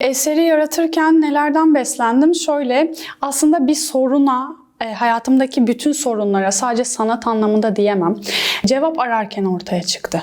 Eseri yaratırken nelerden beslendim? Şöyle aslında bir soruna e, hayatımdaki bütün sorunlara sadece sanat anlamında diyemem. Cevap ararken ortaya çıktı.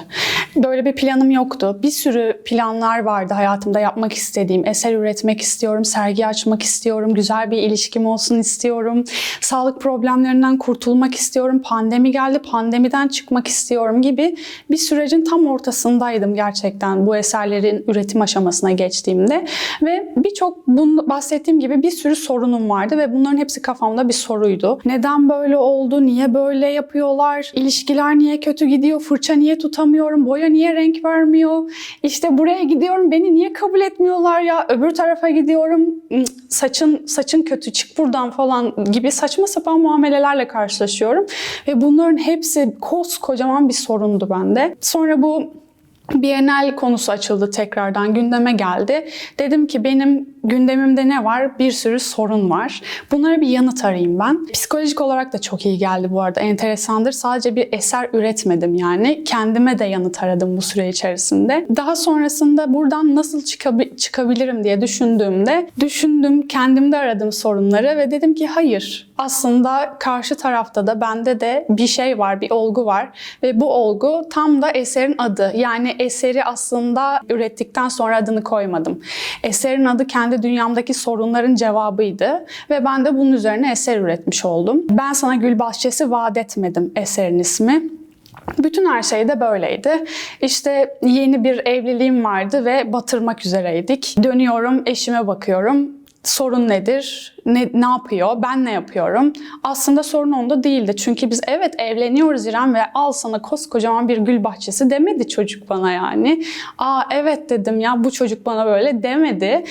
Böyle bir planım yoktu. Bir sürü planlar vardı hayatımda yapmak istediğim. Eser üretmek istiyorum, sergi açmak istiyorum, güzel bir ilişkim olsun istiyorum. Sağlık problemlerinden kurtulmak istiyorum. Pandemi geldi, pandemiden çıkmak istiyorum gibi bir sürecin tam ortasındaydım gerçekten bu eserlerin üretim aşamasına geçtiğimde. Ve birçok bahsettiğim gibi bir sürü sorunum vardı ve bunların hepsi kafamda bir soruydu. Neden böyle oldu? Niye böyle yapıyorlar? İlişkiler niye kötü gidiyor? Fırça niye tutamıyorum? Boya niye renk vermiyor? İşte buraya gidiyorum beni niye kabul etmiyorlar ya? Öbür tarafa gidiyorum "Cık, saçın saçın kötü çık buradan falan gibi saçma sapan muamelelerle karşılaşıyorum. Ve bunların hepsi koskocaman bir sorundu bende. Sonra bu Bienal konusu açıldı tekrardan gündeme geldi. Dedim ki benim gündemimde ne var? Bir sürü sorun var. Bunlara bir yanıt arayayım ben. Psikolojik olarak da çok iyi geldi bu arada. Enteresandır. Sadece bir eser üretmedim yani. Kendime de yanıt aradım bu süre içerisinde. Daha sonrasında buradan nasıl çıkabi- çıkabilirim diye düşündüğümde düşündüm, kendimde aradım sorunları ve dedim ki hayır. Aslında karşı tarafta da bende de bir şey var, bir olgu var ve bu olgu tam da eserin adı. Yani eseri aslında ürettikten sonra adını koymadım. Eserin adı kendi dünyamdaki sorunların cevabıydı ve ben de bunun üzerine eser üretmiş oldum. Ben sana gül bahçesi vaat etmedim eserin ismi. Bütün her şey de böyleydi. İşte yeni bir evliliğim vardı ve batırmak üzereydik. Dönüyorum, eşime bakıyorum. Sorun nedir? Ne, ne yapıyor? Ben ne yapıyorum? Aslında sorun onda değildi. Çünkü biz evet evleniyoruz İrem ve al sana koskocaman bir gül bahçesi demedi çocuk bana yani. Aa evet dedim ya bu çocuk bana böyle demedi.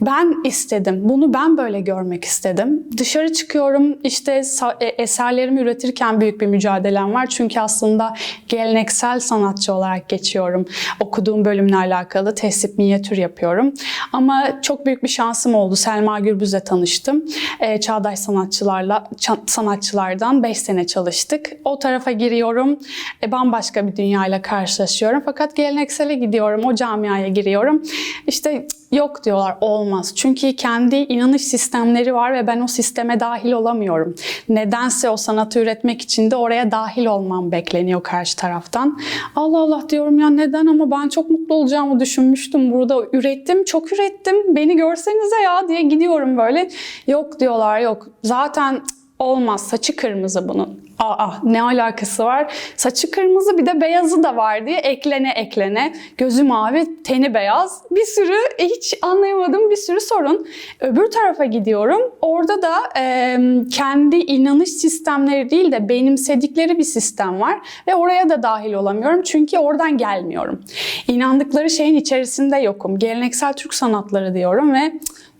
Ben istedim. Bunu ben böyle görmek istedim. Dışarı çıkıyorum. işte e, eserlerimi üretirken büyük bir mücadelem var. Çünkü aslında geleneksel sanatçı olarak geçiyorum. Okuduğum bölümle alakalı tesip minyatür yapıyorum. Ama çok büyük bir şansım oldu. Selma Gürbüz'le tanıştım. Ee, çağdaş sanatçılarla sanatçılardan 5 sene çalıştık. O tarafa giriyorum. E, bambaşka bir dünyayla karşılaşıyorum. Fakat geleneksele gidiyorum. O camiaya giriyorum. İşte yok diyorlar olmaz. Çünkü kendi inanış sistemleri var ve ben o sisteme dahil olamıyorum. Nedense o sanatı üretmek için de oraya dahil olmam bekleniyor karşı taraftan. Allah Allah diyorum ya neden ama ben çok mutlu olacağımı düşünmüştüm burada. Ürettim, çok ürettim. Beni görsenize ya diye gidiyorum böyle. Yok diyorlar yok. Zaten olmaz. Saçı kırmızı bunun. Aa ne alakası var? Saçı kırmızı bir de beyazı da var diye eklene eklene. Gözü mavi, teni beyaz. Bir sürü hiç anlayamadığım bir sürü sorun. Öbür tarafa gidiyorum. Orada da e, kendi inanış sistemleri değil de benimsedikleri bir sistem var. Ve oraya da dahil olamıyorum. Çünkü oradan gelmiyorum. İnandıkları şeyin içerisinde yokum. Geleneksel Türk sanatları diyorum ve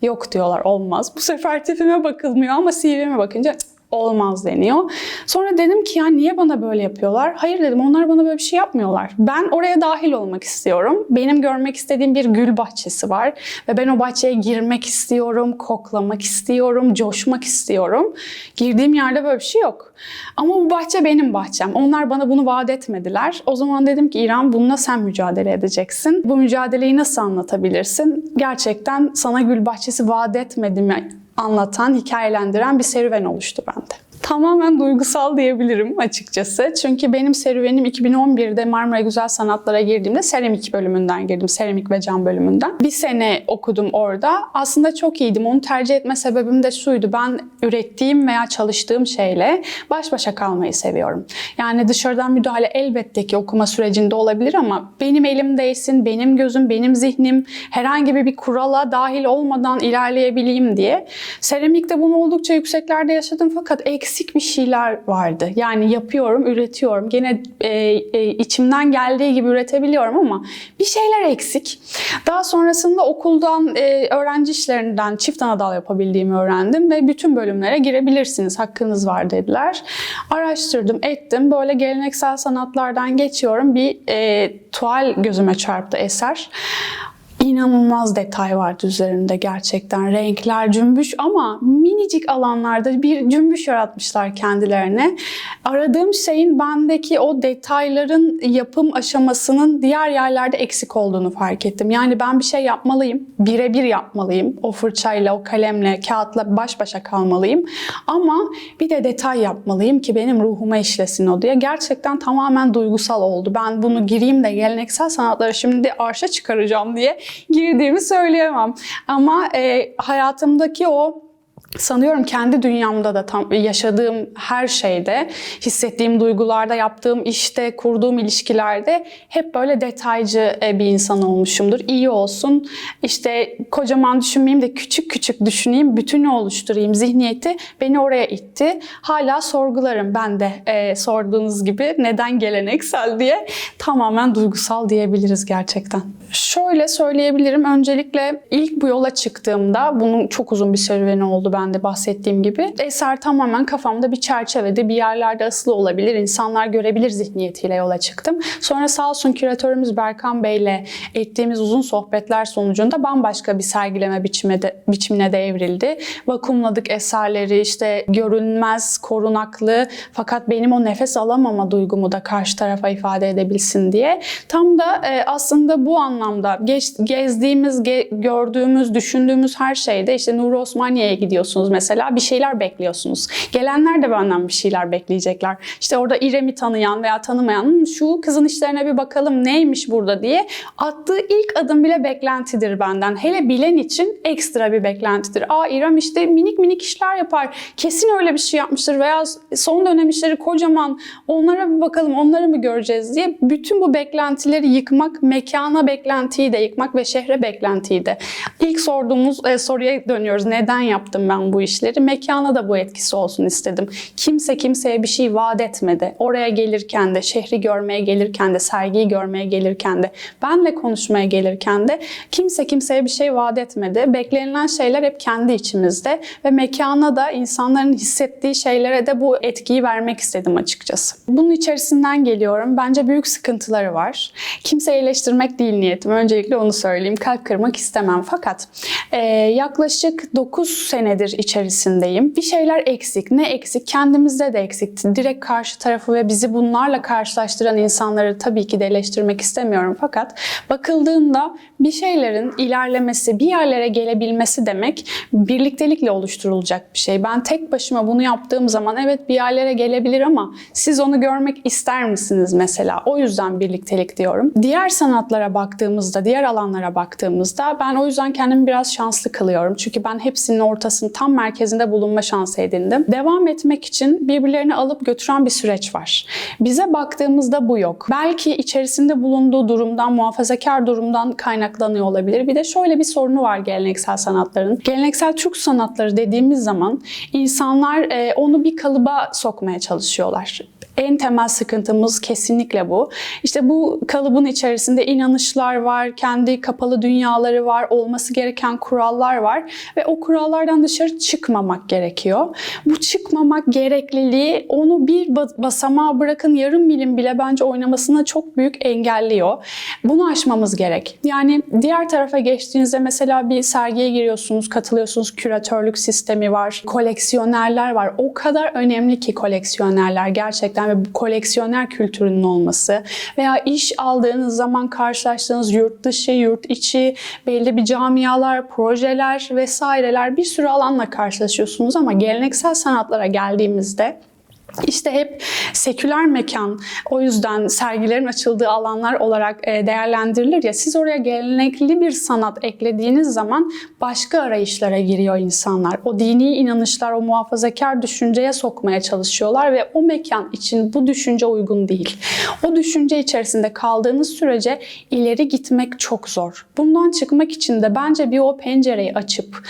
yok diyorlar olmaz. Bu sefer tipime bakılmıyor ama CV'me bakınca olmaz deniyor. Sonra dedim ki ya niye bana böyle yapıyorlar? Hayır dedim onlar bana böyle bir şey yapmıyorlar. Ben oraya dahil olmak istiyorum. Benim görmek istediğim bir gül bahçesi var ve ben o bahçeye girmek istiyorum, koklamak istiyorum, coşmak istiyorum. Girdiğim yerde böyle bir şey yok. Ama bu bahçe benim bahçem. Onlar bana bunu vaat etmediler. O zaman dedim ki İrem bununla sen mücadele edeceksin. Bu mücadeleyi nasıl anlatabilirsin? Gerçekten sana gül bahçesi vaat etmedim anlatan, hikayelendiren bir serüven oluştu bende. Tamamen duygusal diyebilirim açıkçası. Çünkü benim serüvenim 2011'de Marmara Güzel Sanatlar'a girdiğimde seramik bölümünden girdim. Seramik ve cam bölümünden. Bir sene okudum orada. Aslında çok iyiydim. Onu tercih etme sebebim de şuydu. Ben ürettiğim veya çalıştığım şeyle baş başa kalmayı seviyorum. Yani dışarıdan müdahale elbette ki okuma sürecinde olabilir ama benim elimdeysin, benim gözüm, benim zihnim herhangi bir kurala dahil olmadan ilerleyebileyim diye. Seramikte bunu oldukça yükseklerde yaşadım fakat eksik bir şeyler vardı. Yani yapıyorum, üretiyorum. Gene e, e, içimden geldiği gibi üretebiliyorum ama bir şeyler eksik. Daha sonrasında okuldan, e, öğrenci işlerinden çift anadal yapabildiğimi öğrendim ve bütün bölümlere girebilirsiniz, hakkınız var dediler. Araştırdım, ettim. Böyle geleneksel sanatlardan geçiyorum. Bir e, tuval gözüme çarptı eser. İnanılmaz detay vardı üzerinde gerçekten. Renkler cümbüş ama minicik alanlarda bir cümbüş yaratmışlar kendilerine. Aradığım şeyin bendeki o detayların yapım aşamasının diğer yerlerde eksik olduğunu fark ettim. Yani ben bir şey yapmalıyım, birebir yapmalıyım. O fırçayla, o kalemle, kağıtla baş başa kalmalıyım. Ama bir de detay yapmalıyım ki benim ruhuma işlesin o diye. Gerçekten tamamen duygusal oldu. Ben bunu gireyim de geleneksel sanatları şimdi arşa çıkaracağım diye girdiğimi söyleyemem. Ama e, hayatımdaki o sanıyorum kendi dünyamda da tam yaşadığım her şeyde, hissettiğim duygularda, yaptığım işte, kurduğum ilişkilerde hep böyle detaycı e, bir insan olmuşumdur. İyi olsun, işte kocaman düşünmeyeyim de küçük küçük düşüneyim, bütünü oluşturayım zihniyeti beni oraya itti. Hala sorgularım ben de e, sorduğunuz gibi neden geleneksel diye tamamen duygusal diyebiliriz gerçekten. Şöyle söyleyebilirim. Öncelikle ilk bu yola çıktığımda bunun çok uzun bir serüveni oldu ben de bahsettiğim gibi. Eser tamamen kafamda bir çerçevede bir yerlerde asılı olabilir. insanlar görebilir zihniyetiyle yola çıktım. Sonra sağ olsun küratörümüz Berkan Bey ile ettiğimiz uzun sohbetler sonucunda bambaşka bir sergileme biçimine de, biçimine de. Vakumladık eserleri işte görünmez, korunaklı fakat benim o nefes alamama duygumu da karşı tarafa ifade edebilsin diye. Tam da e, aslında bu anlamda geç, gezdiğimiz, ge, gördüğümüz, düşündüğümüz her şeyde işte Nur Osmaniye'ye gidiyorsunuz mesela bir şeyler bekliyorsunuz. Gelenler de benden bir şeyler bekleyecekler. İşte orada İrem'i tanıyan veya tanımayan şu kızın işlerine bir bakalım neymiş burada diye attığı ilk adım bile beklentidir benden. Hele bilen için ekstra bir beklentidir. Aa İrem işte minik minik işler yapar. Kesin öyle bir şey yapmıştır veya son dönem işleri kocaman. Onlara bir bakalım onları mı göreceğiz diye bütün bu beklentileri yıkmak, mekana beklentiyi de yıkmak ve şehre beklentiyi de. İlk sorduğumuz e, soruya dönüyoruz. Neden yaptım ben bu işleri? Mekana da bu etkisi olsun istedim. Kimse kimseye bir şey vaat etmedi. Oraya gelirken de, şehri görmeye gelirken de, sergiyi görmeye gelirken de, benle konuşmaya gelirken de kimse kimseye bir şey vaat etmedi. Beklenilen şeyler hep kendi içimizde ve mekana da insanların hissettiği şeylere de bu etkiyi vermek istedim açıkçası. Bunun içerisinden geliyorum. Bence büyük sıkıntıları var. Kimseyi eleştirmek değil niyetim. Öncelikle onu söyleyeyim. Kalp kırmak istemem. Fakat e, yaklaşık 9 senedir içerisindeyim. Bir şeyler eksik. Ne eksik? Kendimizde de eksikti. Direkt karşı tarafı ve bizi bunlarla karşılaştıran insanları tabii ki de eleştirmek istemiyorum. Fakat bakıldığında bir şeylerin ilerlemesi, bir yerlere gelebilmesi demek birliktelikle oluşturulacak bir şey. Ben tek başıma bunu yaptığım zaman evet bir yerlere gelebilir ama siz onu görmek ister misiniz mesela? O yüzden birliktelik diyorum. Diğer sanatlara baktığımızda, diğer alanlara baktığımızda ben o yüzden kendimi biraz şanslı kılıyorum. Çünkü ben hepsinin ortasının tam merkezinde bulunma şansı edindim. Devam etmek için birbirlerini alıp götüren bir süreç var. Bize baktığımızda bu yok. Belki içerisinde bulunduğu durumdan, muhafazakar durumdan kaynaklanıyor olabilir. Bir de şöyle bir sorunu var geleneksel sanatların. Geleneksel Türk sanatları dediğimiz zaman insanlar e, onu bir kalıba sokmaya çalışıyorlar. En temel sıkıntımız kesinlikle bu. İşte bu kalıbın içerisinde inanışlar var, kendi kapalı dünyaları var, olması gereken kurallar var ve o kurallardan dışarı çıkmamak gerekiyor. Bu çıkmamak gerekliliği onu bir basamağa bırakın yarım milim bile bence oynamasına çok büyük engelliyor. Bunu aşmamız gerek. Yani diğer tarafa geçtiğinizde mesela bir sergiye giriyorsunuz, katılıyorsunuz, küratörlük sistemi var, koleksiyonerler var. O kadar önemli ki koleksiyonerler gerçekten ve bu koleksiyoner kültürünün olması veya iş aldığınız zaman karşılaştığınız yurt dışı, yurt içi belli bir camialar, projeler vesaireler bir sürü alanla karşılaşıyorsunuz ama geleneksel sanatlara geldiğimizde işte hep seküler mekan, o yüzden sergilerin açıldığı alanlar olarak e, değerlendirilir ya. Siz oraya gelenekli bir sanat eklediğiniz zaman başka arayışlara giriyor insanlar. O dini inanışlar, o muhafazakar düşünceye sokmaya çalışıyorlar ve o mekan için bu düşünce uygun değil. O düşünce içerisinde kaldığınız sürece ileri gitmek çok zor. Bundan çıkmak için de bence bir o pencereyi açıp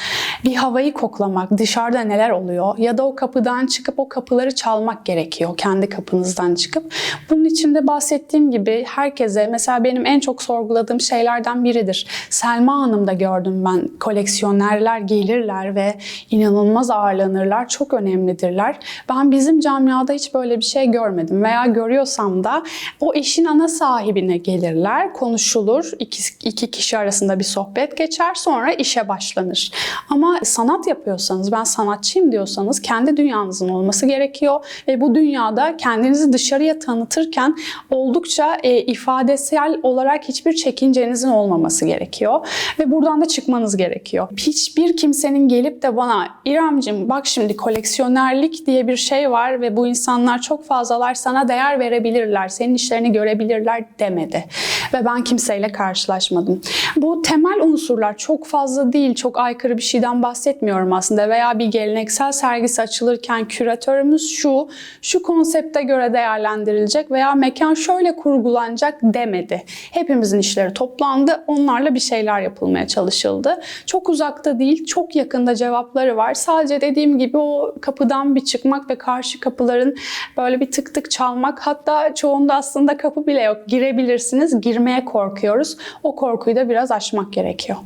bir havayı koklamak, dışarıda neler oluyor ya da o kapıdan çıkıp o kapıları çalmak gerekiyor kendi kapınızdan çıkıp. Bunun için de bahsettiğim gibi herkese mesela benim en çok sorguladığım şeylerden biridir. Selma Hanım'da gördüm ben koleksiyonerler gelirler ve inanılmaz ağırlanırlar. Çok önemlidirler. Ben bizim camiada hiç böyle bir şey görmedim veya görüyorsam da o işin ana sahibine gelirler, konuşulur, iki, iki kişi arasında bir sohbet geçer sonra işe başlanır. Ama sanat yapıyorsanız, ben sanatçıyım diyorsanız kendi dünyanızın olması gerekiyor ve bu dünyada kendinizi dışarıya tanıtırken oldukça e, ifadesel olarak hiçbir çekincenizin olmaması gerekiyor ve buradan da çıkmanız gerekiyor. Hiçbir kimsenin gelip de bana İremcim bak şimdi koleksiyonerlik diye bir şey var ve bu insanlar çok fazlalar sana değer verebilirler, senin işlerini görebilirler demedi. Ve ben kimseyle karşılaşmadım. Bu temel unsurlar çok fazla değil, çok aykırı bir şeyden bahsetmiyorum aslında veya bir geleneksel sergisi açılırken küratörümüz şu, şu konsepte göre değerlendirilecek veya mekan şöyle kurgulanacak demedi. Hepimizin işleri toplandı, onlarla bir şeyler yapılmaya çalışıldı. Çok uzakta değil, çok yakında cevapları var. Sadece dediğim gibi o kapıdan bir çıkmak ve karşı kapıların böyle bir tık tık çalmak. Hatta çoğunda aslında kapı bile yok. Girebilirsiniz, girmeye korkuyoruz. O korkuyu da biraz aşmak gerekiyor.